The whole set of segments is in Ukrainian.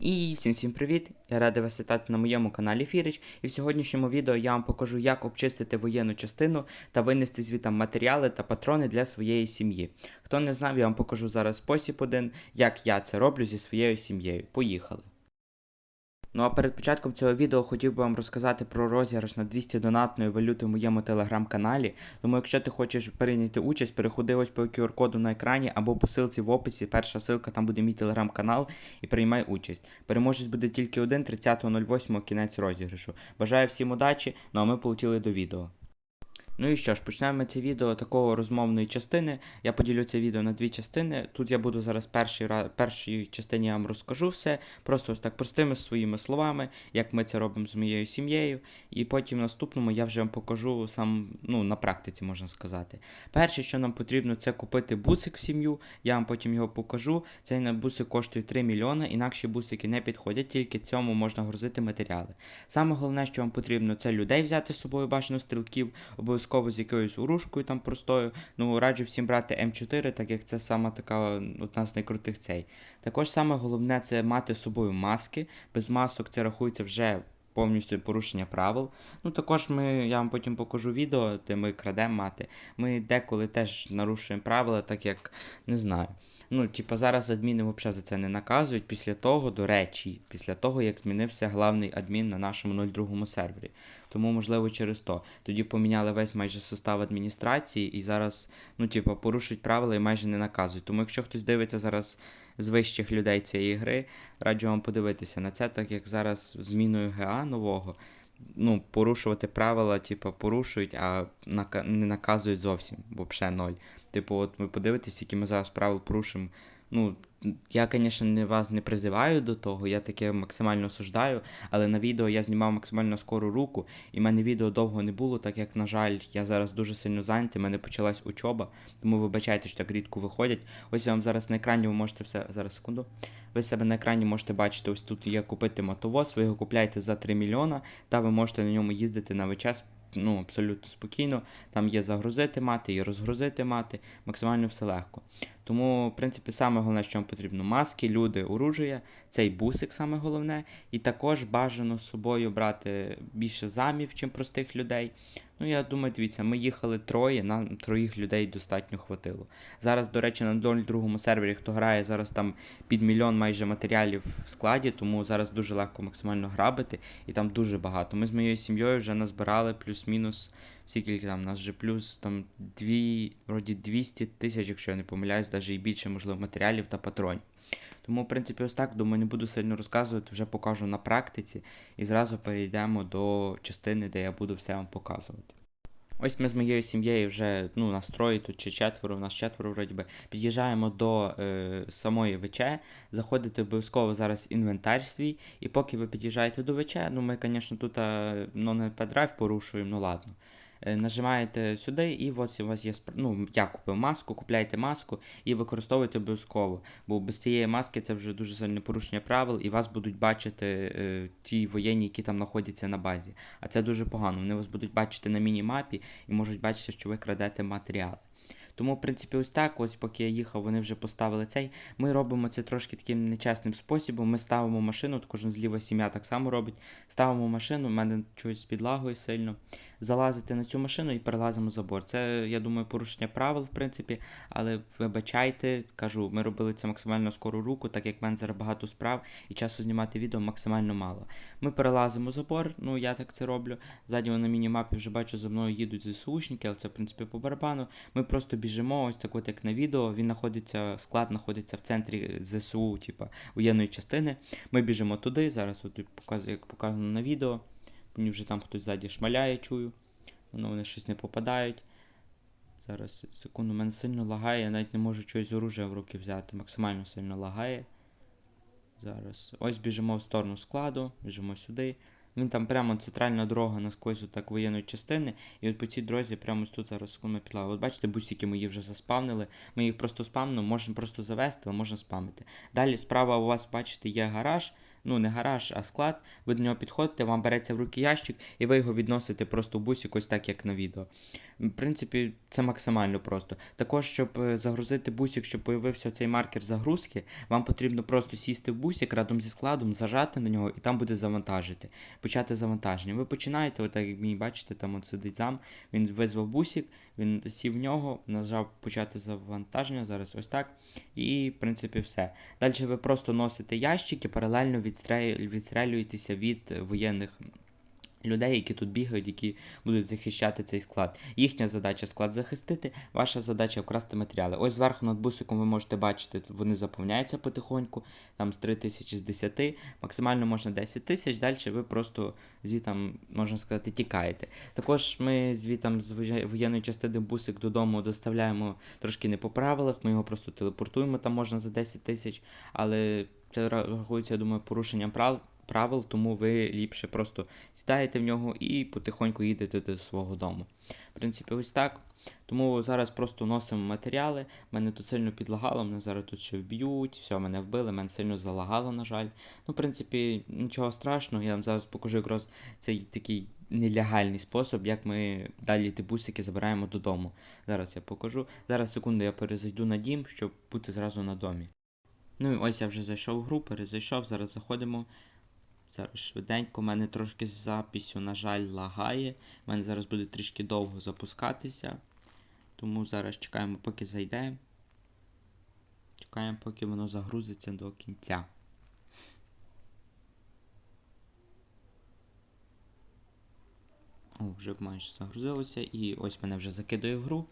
І всім всім привіт! Я радий вас вітати на моєму каналі Фіріч. І в сьогоднішньому відео я вам покажу, як обчистити воєнну частину та винести звітам матеріали та патрони для своєї сім'ї. Хто не знав, я вам покажу зараз спосіб один, як я це роблю зі своєю сім'єю. Поїхали! Ну а перед початком цього відео хотів би вам розказати про розіграш на 200 донатної валюти в моєму телеграм-каналі. Тому, якщо ти хочеш прийняти участь, переходи ось по QR-коду на екрані або по ссылці в описі. Перша ссылка там буде мій телеграм-канал і приймай участь. Переможець буде тільки один 30.08 кінець розіграшу. Бажаю всім удачі, ну а ми полетіли до відео. Ну і що ж, почнемо це відео такого розмовної частини. Я поділю це відео на дві частини. Тут я буду зараз перший раз, першій частині я вам розкажу все, просто ось так простими своїми словами, як ми це робимо з моєю сім'єю. І потім в наступному я вже вам покажу сам ну, на практиці, можна сказати. Перше, що нам потрібно, це купити бусик в сім'ю. Я вам потім його покажу. Цей бусик коштує 3 мільйони, інакші бусики не підходять, тільки цьому можна грузити матеріали. Саме головне, що вам потрібно, це людей взяти з собою, бажано стрілків, обов'язково з якоюсь урушкою там простою. Ну, раджу всім брати М4, так як це сама така одна з найкрутих цей. Також саме головне це мати з собою маски. Без масок це рахується вже. Повністю порушення правил. Ну також ми, я вам потім покажу відео, де ми крадемо мати. Ми деколи теж нарушуємо правила, так як не знаю. Ну, типа зараз адміни взагалі за це не наказують. Після того, до речі, після того, як змінився главний адмін на нашому 02 сервері. Тому, можливо, через то. Тоді поміняли весь майже состав адміністрації і зараз, ну, типа, порушують правила і майже не наказують. Тому, якщо хтось дивиться зараз з вищих людей цієї гри, раджу вам подивитися на це, так як зараз зміною ГА нового. Ну, порушувати правила, типу, порушують, а не наказують зовсім, взагалі ноль. Типу, от ви подивитесь, які ми зараз правил порушимо. Ну, я, звісно, не вас не призиваю до того, я таке максимально осуждаю, але на відео я знімав максимально скору руку, і в мене відео довго не було, так як, на жаль, я зараз дуже сильно зайнятий, в мене почалась учоба, тому вибачайте, що так рідко виходять. Ось я вам зараз на екрані ви можете все. Зараз секунду. Ви себе на екрані можете бачити, ось тут є купити мотовоз, ви його купляєте за 3 мільйона, та ви можете на ньому їздити на час ну, абсолютно спокійно. Там є загрузити мати і розгрузити мати, максимально все легко. Тому, в принципі, саме головне, що вам потрібно маски, люди, оружія, цей бусик саме головне. І також бажано з собою брати більше замів, чим простих людей. Ну, я думаю, дивіться, ми їхали троє, нам троїх людей достатньо хватило. Зараз, до речі, на 02 сервері, хто грає, зараз там під мільйон майже матеріалів в складі, тому зараз дуже легко максимально грабити, і там дуже багато. Ми з моєю сім'єю вже назбирали плюс-мінус. Скільки там, у нас вже плюс там дві, вроді 200 тисяч, якщо я не помиляюсь, навіть і більше, можливо, матеріалів та патронів. Тому, в принципі, ось так, думаю, не буду сильно розказувати, вже покажу на практиці і зразу перейдемо до частини, де я буду все вам показувати. Ось ми з моєю сім'єю вже ну, настрої тут чи четверо, у нас четверо вроді би, під'їжджаємо до е, самої ВЧ, заходите обов'язково зараз інвентар свій, і поки ви під'їжджаєте до ВЧ, ну ми, звісно, тут е, ну, не педрайв порушуємо, ну ладно. Е, Нажимаєте сюди, і ось у вас є ну, я купив маску, купляєте маску і використовуйте обов'язково. Бо без цієї маски це вже дуже сильне порушення правил, і вас будуть бачити е, ті воєнні, які там знаходяться на базі. А це дуже погано. Вони вас будуть бачити на міні-мапі і можуть бачити, що ви крадете матеріали. Тому, в принципі, ось так, ось поки я їхав, вони вже поставили цей. Ми робимо це трошки таким нечесним способом. Ми ставимо машину, кожен зліва сім'я так само робить. Ставимо машину, в мене чогось підлагою сильно. Залазити на цю машину і перелазимо забор. Це, я думаю, порушення правил, в принципі, але вибачайте, кажу, ми робили це максимально скору руку, так як в мене зараз багато справ і часу знімати відео максимально мало. Ми перелазимо забор, ну я так це роблю. Ззаді на міні-мапі вже бачу, за мною їдуть ЗСУшники, але це, в принципі, по барабану. Ми просто біжимо, ось так от як на відео. Він знаходиться, склад знаходиться в центрі ЗСУ, типа воєнної частини. Ми біжимо туди. Зараз от як показано на відео. Мені вже там хтось ззаді шмаляє, чую. Воно вони щось не попадають. Зараз, секунду, мене сильно лагає, я навіть не можу чогось з в руки взяти. Максимально сильно лагає. Зараз. Ось біжимо в сторону складу, біжимо сюди. Він там прямо центральна дорога насквозь так воєнної частини. І от по цій дорозі прямо тут зараз секунду пітла. От бачите, бусики мої вже заспавнили. Ми їх просто спамнемо, можемо просто завести, але можна спамити. Далі справа у вас, бачите, є гараж. Ну, не гараж, а склад. Ви до нього підходите, вам береться в руки ящик, і ви його відносите просто в бусик, ось так, як на відео. В принципі, це максимально просто. Також, щоб е, загрузити бусик, щоб появився цей маркер загрузки, вам потрібно просто сісти в бусик разом зі складом, зажати на нього і там буде завантажити. Почати завантаження. Ви починаєте, отак як мені бачите, там от сидить зам, він визвав бусик, він сів в нього, нажав почати завантаження, зараз ось так. І, в принципі, все. Далі ви просто носите ящики, паралельно відстрелю- відстрелюєтеся від воєнних людей, які тут бігають, які будуть захищати цей склад. Їхня задача склад захистити, ваша задача вкрасти матеріали. Ось зверху над бусиком ви можете бачити, тут вони заповняються потихоньку, там з 3 тисячі з 10, максимально можна 10 тисяч, далі ви просто звітам, можна сказати, тікаєте. Також ми звітам з воєнної частини бусик додому доставляємо трошки не по правилах, ми його просто телепортуємо, там можна за 10 тисяч, але це рахується, я думаю, порушенням прав. Правил, тому ви ліпше просто сідаєте в нього і потихоньку їдете до свого дому. В принципі, ось так. Тому зараз просто носимо матеріали. Мене тут сильно підлагало, мене зараз тут ще вб'ють, все, мене вбили, мене сильно залагало, на жаль. Ну, в принципі, нічого страшного, я вам зараз покажу якраз цей такий нелегальний спосіб, як ми далі ті бусики забираємо додому. Зараз я покажу. Зараз секунду я перезайду на дім, щоб бути зразу на домі. Ну і ось я вже зайшов в гру, перезайшов, зараз заходимо. Зараз швиденько, у мене трошки з записю, на жаль, лагає. У мене зараз буде трішки довго запускатися. Тому зараз чекаємо, поки зайде. Чекаємо, поки воно загрузиться до кінця. О, вже майже загрузилося. І ось мене вже закидує в гру.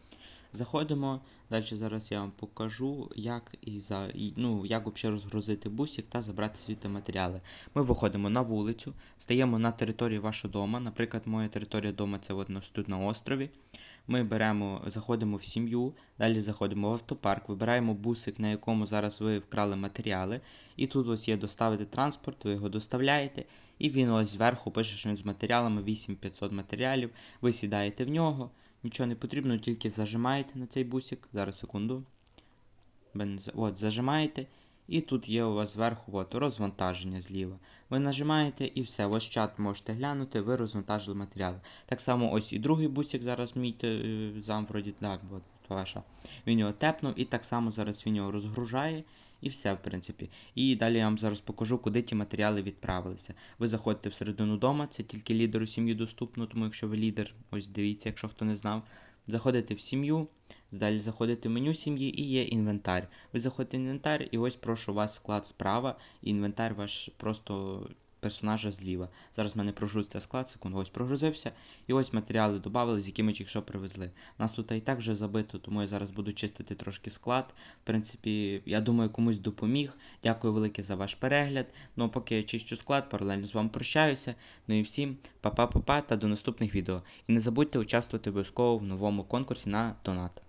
Заходимо. Далі зараз я вам покажу, як і за, і, ну, як взагалі розгрузити бусик та забрати світи матеріали. Ми виходимо на вулицю, стаємо на території вашого дому. Наприклад, моя територія дому це от нас тут на острові. Ми беремо, заходимо в сім'ю, далі заходимо в автопарк, вибираємо бусик, на якому зараз ви вкрали матеріали. І тут ось є доставити транспорт, ви його доставляєте, і він ось зверху пише, що він з матеріалами 8500 матеріалів. Ви сідаєте в нього. Нічого не потрібно, тільки зажимаєте на цей бусик. Зараз секунду. От, зажимаєте. І тут є у вас зверху от, розвантаження зліва. Ви нажимаєте і все. Ось чат можете глянути, ви розвантажили матеріали. Так само ось і другий бусик зараз мій е, зам вроді, от, ваша. Він його тепнув, і так само зараз він його розгружає. І все, в принципі. І далі я вам зараз покажу, куди ті матеріали відправилися. Ви заходите всередину дома, це тільки лідеру сім'ї доступно, тому якщо ви лідер, ось дивіться, якщо хто не знав. Заходите в сім'ю, далі заходите в меню сім'ї і є інвентар. Ви заходите в інвентар, і ось прошу вас склад справа, і інвентар ваш просто персонажа зліва. Зараз в мене прогрузиться склад, секунду, ось прогрузився. І ось матеріали додали, з якими тільки що привезли. У нас тут і так вже забито, тому я зараз буду чистити трошки склад. В принципі, я думаю, комусь допоміг. Дякую велике за ваш перегляд. Ну а поки я чищу склад, паралельно з вами прощаюся. Ну і всім па-па-па-па та до наступних відео. І не забудьте участвувати обов'язково в новому конкурсі на донат.